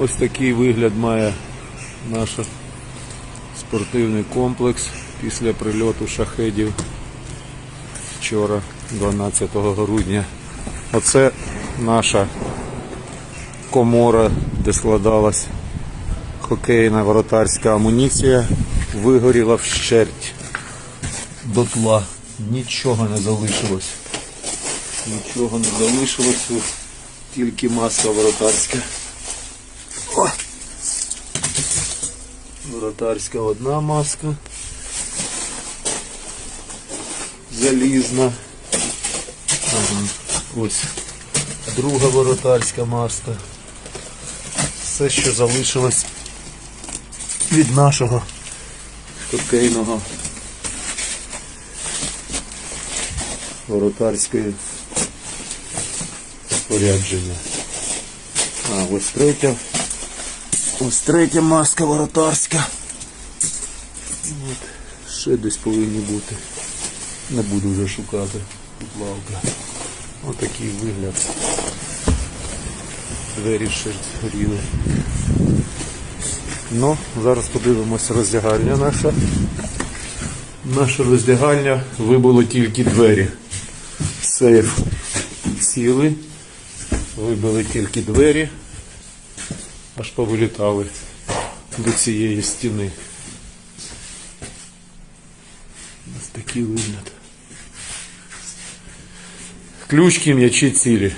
Ось такий вигляд має наш спортивний комплекс після прильоту шахедів вчора, 12 грудня. Оце наша комора, де складалась хокейна воротарська амуніція, вигоріла вщерть. Дотла. Нічого не залишилось. Нічого не залишилось, тільки маска воротарська. Воротарська одна маска. Залізна. Ага. Ось друга воротарська маска. Все, що залишилось від нашого хокейного воротарської спорядження. А, ось третя. Ось третя маска воротарська. От. Ще десь повинні бути. Не буду вже шукати. Тут лавка. Отакий вигляд. Двері ще горіли. Ну, зараз подивимось роздягальня наша. Наше роздягальня вибило тільки двері. Сейф цілий. Вибили тільки двері. Аж повилітали до цієї стіни. Ось такий вигляд. Ключки м'ячі цілі.